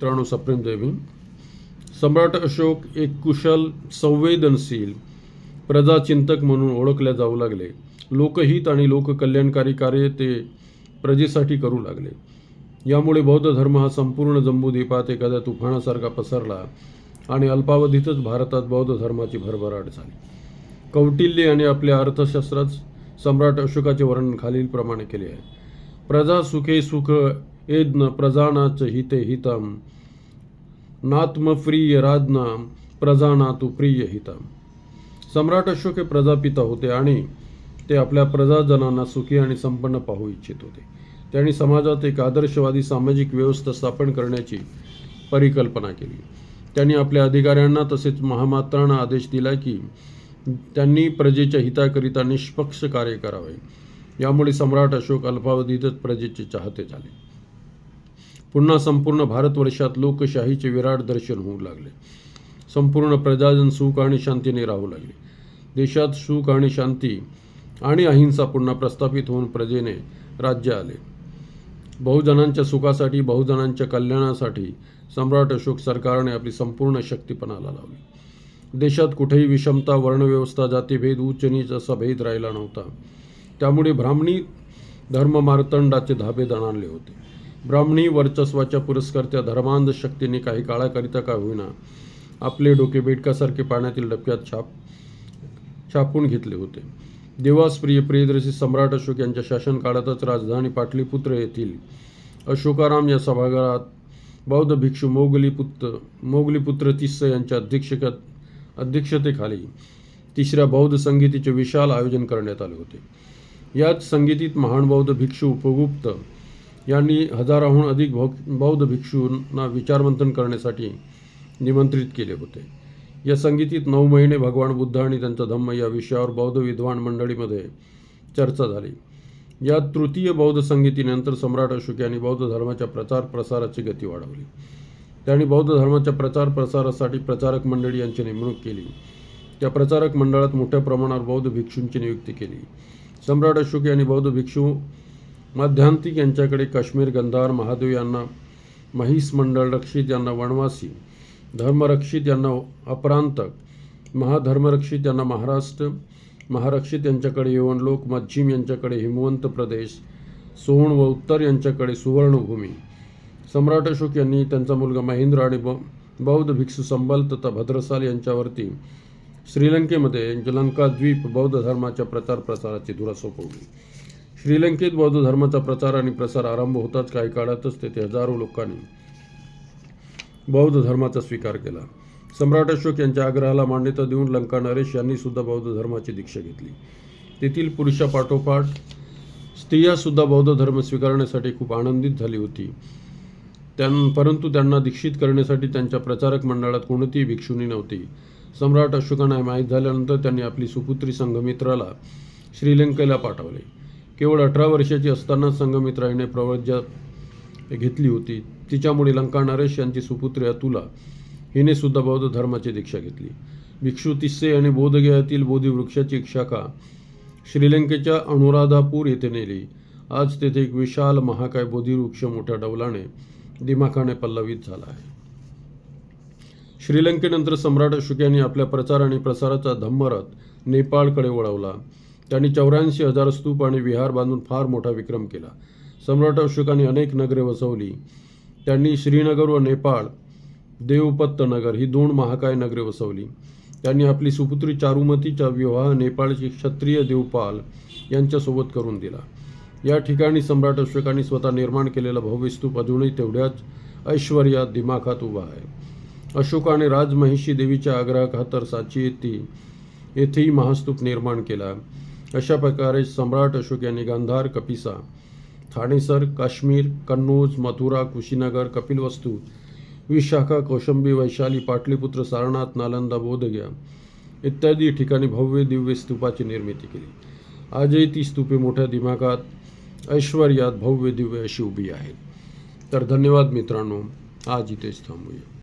मित्रांनो सप्रेम देवी. सम्राट अशोक एक कुशल संवेदनशील प्रजाचिंतक म्हणून ओळखले जाऊ लागले. लोकहित आणि लोककल्याणकारी कार्य ते प्रजेसाठी करू लागले. यामुळे बौद्ध धर्म हा संपूर्ण जम्बूद्वीपात एखाद्या तुफानासारखा पसरला आणि अल्पावधीतच भारतात बौद्ध धर्माची भरभराट झाली. कौटिल्य आणि आपल्या अर्थशास्त्रात सम्राट अशोकाचे वर्णन खालीलप्रमाणे केले आहे. प्रजा सुखे सुख एद्न प्रजानाच हिते हितम। नात्मप्रिय राजना प्रजानातु प्रिय हितम। सम्राट अशोक हे प्रजापिता होते आणि ते आपल्या प्रजाजनांना सुखी आणि संपन्न पाहू इच्छित होते. त्यांनी समाजात एक आदर्शवादी सामाजिक व्यवस्था स्थापन करण्याची परिकल्पना केली. त्यांनी आपल्या अधिकाऱ्यांना तसेच महामात्रांना आदेश दिला की त्यांनी प्रजेच्या हिताकरिता निष्पक्ष कार्य करावे. यामुळे सम्राट अशोक अल्पावधीतच प्रजेचे चाहते झाले. पुन्हा संपूर्ण भारतवर्षात लोकशाहीचे विराट दर्शन होऊ लागले. संपूर्ण प्रजाजन सुख आणि शांतीने राहू लागले. देशात सुख आणि शांती आणि अहिंसा पुन्हा प्रस्थापित होऊन प्रजेने राज्य आले. बहुजनांच्या सुखासाठी बहुजनांच्या कल्याणासाठी सम्राट अशोक सरकारने आपली संपूर्ण शक्तीपणाला लावली. देशात कुठेही विषमता वर्णव्यवस्था जातीभेद उच्च नीच असा भेद राहिला नव्हता. त्यामुळे ब्राह्मणी धर्ममार्तंडाचे धाबे दणाणले होते. ब्राह्मणी वर्चस्वाच्या पुरस्कर्त्या धर्मांध शक्तीने काही काळाकरिता का होईना आपले डोके बेडकासारखे पाण्यातील डबक्यात छाप छापून घेतले होते. देवासप्रिय प्रियदर्शी सम्राट अशोक यांच्या शासनकाळातच राजधानी पाटलीपुत्र येथील अशोकाराम या सभागृहात बौद्ध भिक्षू मोगलीपुत्र मोगलीपुत्र तिस्स यांच्या अध्यक्षकात अध्यक्षतेखाली तिसऱ्या बौद्ध संगीतीचे विशाल आयोजन करण्यात आले होते. याच संगीतीत महान बौद्ध भिक्षू उपगुप्त यांनी हजाराहून अधिक भौ बौद्ध भिक्षूंना विचारमंथन करण्यासाठी निमंत्रित केले होते. या संगीतीत नऊ महिने भगवान बुद्ध आणि त्यांचा धम्म या विषयावर बौद्ध विद्वान मंडळीमध्ये चर्चा झाली. या तृतीय बौद्ध संगीतीनंतर सम्राट अशोक यांनी बौद्ध धर्माच्या प्रचार प्रसाराची गती वाढवली. त्यांनी बौद्ध धर्माच्या प्रचार प्रसारासाठी प्रचारक मंडळी यांची नेमणूक केली. त्या प्रचारक मंडळात मोठ्या प्रमाणावर बौद्ध भिक्षूंची नियुक्ती केली. सम्राट अशोक यांनी बौद्ध भिक्षू मध्यांतिक यांच्याकडे काश्मीर गंधार महादेव यांना महिस मंडळ रक्षित यांना वनवासी धर्मरक्षित यांना अपरांतक महाधर्मरक्षित यांना महाराष्ट्र महारक्षित यांच्याकडे यवनलोक मच्छिम यांच्याकडे हिमवंत प्रदेश सोहण व उत्तर यांच्याकडे सुवर्णभूमी. सम्राट अशोक यांनी त्यांचा मुलगा महेंद्र आणि बौद्ध भिक्षू संबल तथा भद्रसाल यांच्यावरती श्रीलंकेमध्ये लंकाद्वीप बौद्ध धर्माच्या प्रचार प्रसाराची धुरा सोपवली. श्रीलंकेत बौद्ध धर्माचा प्रचार आणि प्रसार आरंभ होताच काही काळातच तेथे हजारो लोकांनी बौद्ध धर्माचा स्वीकार केला. सम्राट अशोक यांच्या आग्रहाला मान्यता देऊन लंका नरेश यांनी सुद्धा बौद्ध धर्माची दीक्षा घेतली. तेथील पुरुषापाठोपाठ स्त्रियासुद्धा बौद्ध धर्म स्वीकारण्यासाठी खूप आनंदित झाली होती. त्यां परंतु त्यांना दीक्षित करण्यासाठी त्यांच्या प्रचारक मंडळात कोणतीही भिक्षुनी नव्हती. सम्राट अशोकांना माहीत झाल्यानंतर त्यांनी आपली सुपुत्री संघमित्राला श्रीलंकेला पाठवले. केवळ अठरा वर्षाची असताना संघमित्रा प्रवज्ञा घेतली होती तिच्यामुळे लंका नरेश यांची सुपुत्री अतुला हिने सुद्धा बौद्ध धर्माची दीक्षा घेतली. भिक्षू तिस्से आणि बोधगयातील बोधी वृक्षाची एक शाखा श्रीलंकेच्या अनुराधापूर येथे नेली. आज तेथे एक विशाल महाकाय बोधिवृक्ष मोठ्या डौलाने दिमाखाने पल्लवित झाला आहे. श्रीलंकेनंतर सम्राट अशोक यांनी आपल्या प्रचार आणि प्रसाराचा धम्मरथ नेपाळकडे वळवला. त्यांनी चौऱ्याऐंशी हजार स्तूप आणि विहार बांधून फार मोठा विक्रम केला. सम्राट अशोकाने अनेक नगरे वसवली. त्यांनी श्रीनगर व नेपाळ देवपत्त नगर ही दोन महाकाय नगरे वसवली. त्यांनी आपली सुपुत्री चारुमतीचा विवाह नेपाळचे क्षत्रिय देवपाल यांच्यासोबत करून दिला. या ठिकाणी सम्राट अशोकांनी स्वतः निर्माण केलेला भव्य स्तूप अजूनही तेवढ्याच ऐश्वर्यात दिमाखात उभा आहे. अशोकाने राजमहिषी देवीच्या आग्रहाखातर साची येथे येथेही महास्तूप निर्माण केला. अशा प्रकारे सम्राट अशोक यांनी गांधार कपिसा ठाणेसर काश्मीर कन्नूज मथुरा कुशीनगर कपिलवस्तू विशाखा कौशंबी वैशाली पाटलीपुत्र सारनाथ नालंदा बोधगया इत्यादी ठिकाणी भव्य दिव्य स्तूपाची निर्मिती केली. आजही ती स्तूपे मोठ्या दिमागात ऐश्वर्यात भव्य दिव्य अशी उभी आहेत. तर धन्यवाद मित्रांनो. आज इथेच थांबूया.